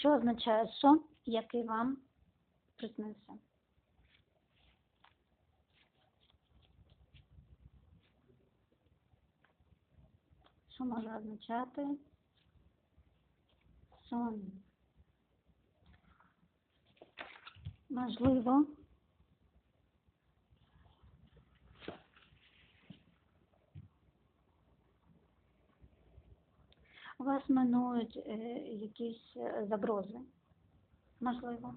Що означає сон, який вам приснився? Що може означати сон? Можливо, вас минують е, якісь е, загрози, можливо.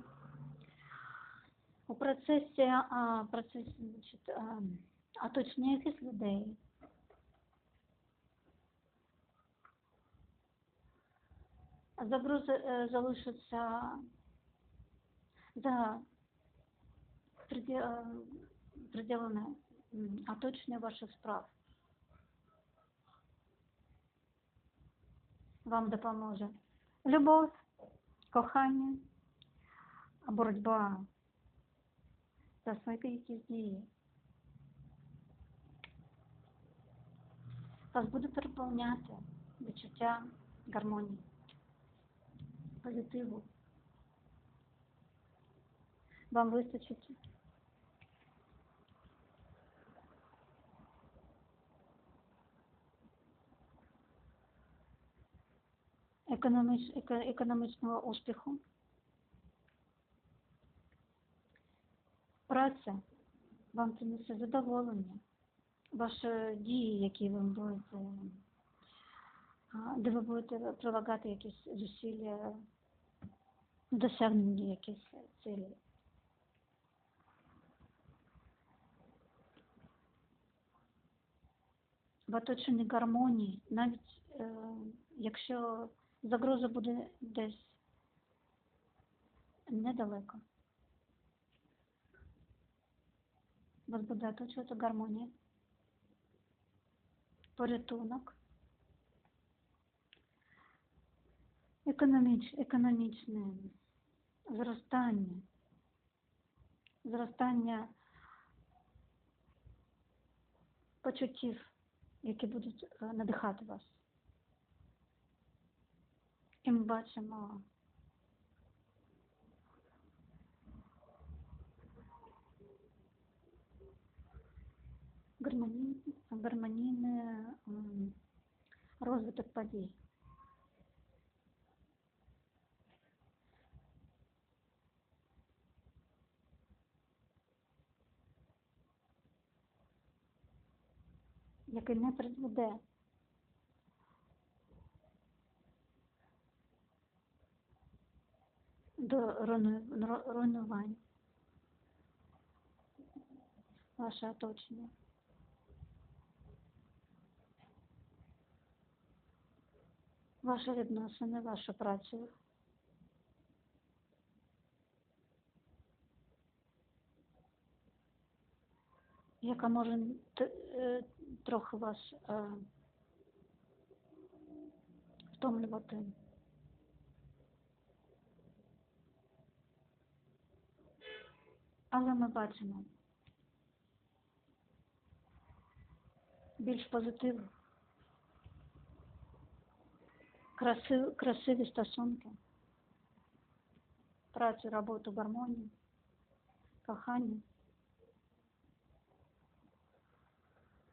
У процесі, а, процесі значить, а, оточення якихось людей. Загрози е, залишаться за е, пределами оточення ваших справ. Вам допоможе любов, кохання, боротьба за свої якісь дії. Вас буде переповняти відчуття гармонії, позитиву. Вам вистачить економіч, еко- економічного успіху. Праця вам принесе задоволення. Ваші дії, які ви будете, де ви будете прилагати якісь зусилля в досягненні якихось цілей. В оточенні гармонії, навіть е, якщо загроза буде десь недалеко. Вас буде оточувати гармонія, порятунок, економіч, економічне зростання, зростання почуттів, які будуть е, надихати вас. Ми бачимо гармонійний, розвиток подій. який не призведе до руйну- руйнувань ваше оточення. Ваші відносини, вашу працю. Яка може е, трохи вас е, втомлювати. Але ми бачимо більш позитиву, красив, красиві стосунки, працю, роботу, гармонію, кохання,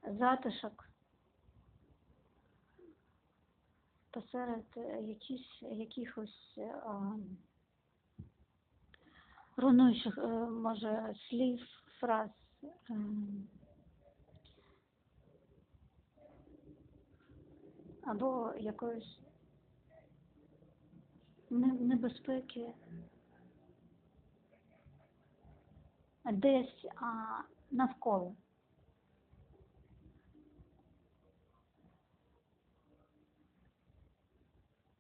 затишок посеред якісь, якихось а, руйнуючих, е, може, слів, фраз. ем, або якоїсь небезпеки десь а, навколо.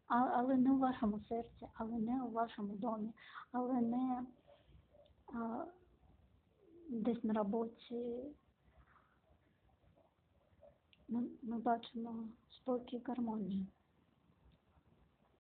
Але не у вашому серці, але не у вашому домі, але не десь на роботі. Ми, ми бачимо спокій, гармонію.